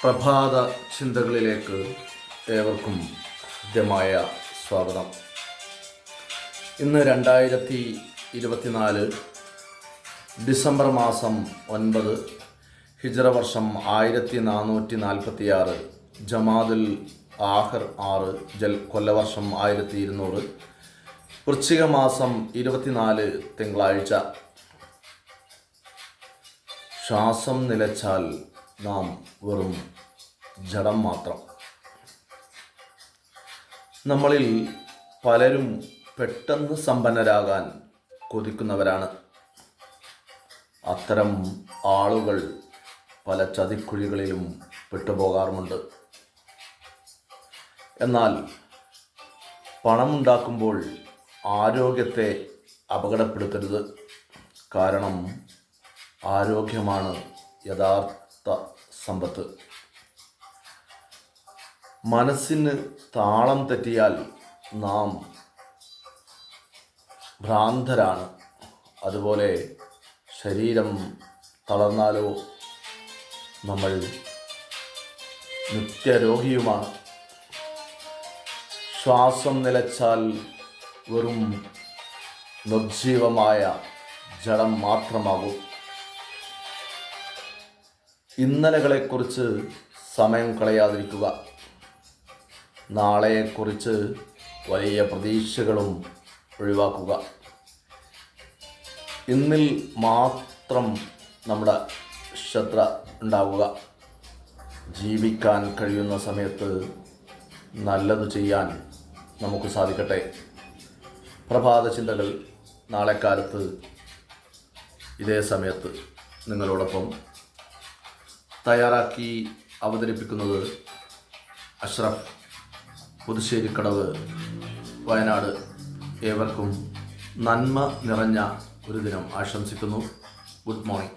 പ്രഭാത ചിന്തകളിലേക്ക് ഏവർക്കും ഹൃദ്യമായ സ്വാഗതം. ഇന്ന് രണ്ടായിരത്തി ഇരുപത്തിനാല് ഡിസംബർ മാസം ഒൻപത് ഹിജറ വർഷം ആയിരത്തി നാനൂറ്റി നാൽപ്പത്തി ആറ് ജമാദുൽ ആഹർ ആറ് ജൽ കൊല്ലവർഷം ആയിരത്തി ഇരുന്നൂറ് വൃശ്ചിക മാസം ഇരുപത്തിനാല് തിങ്കളാഴ്ച. ശ്വാസം നിലച്ചാൽ നാം വെറും ജഡം മാത്രം. നമ്മളിൽ പലരും പെട്ടെന്ന് സമ്പന്നരാകാൻ കൊതിക്കുന്നവരാണ്. അത്തരം ആളുകൾ പല ചതിക്കുഴികളിലും പെട്ടുപോകാറുമുണ്ട്. എന്നാൽ പണമുണ്ടാക്കുമ്പോൾ ആരോഗ്യത്തെ അപകടപ്പെടുത്തരുത്. കാരണം ആരോഗ്യമാണ് യഥാർത്ഥ സമ്പത്ത്. മനസ്സിന് താളം തെറ്റിയാൽ നാം ഭ്രാന്തരാണ്. അതുപോലെ ശരീരം തളർന്നാലോ നമ്മൾ നിത്യരോഗിയുമാണ്. ശ്വാസം നിലച്ചാൽ വെറും നിർജീവമായ ജഡം മാത്രമാകും. ഇന്നലകളെക്കുറിച്ച് സമയം കളയാതിരിക്കുക. നാളെയെക്കുറിച്ച് വലിയ പ്രതീക്ഷകളും ഒഴിവാക്കുക. ഇന്നിൽ മാത്രം നമ്മുടെ ശ്രദ്ധ ഉണ്ടാവുക. ജീവിക്കാൻ കഴിയുന്ന സമയത്ത് നല്ലത് ചെയ്യാൻ നമുക്ക് സാധിക്കട്ടെ. പ്രഭാത ചിന്തകൾ നാളെക്കാലത്ത് ഇതേ സമയത്ത് നിങ്ങളോടൊപ്പം തയ്യാറാക്കി അവതരിപ്പിക്കുന്നത് അഷ്റഫ് പുതുശ്ശേരിക്കടവ് വയനാട്. ഏവർക്കും നന്മ നിറഞ്ഞ ഒരു ദിനം ആശംസിക്കുന്നു. Good morning.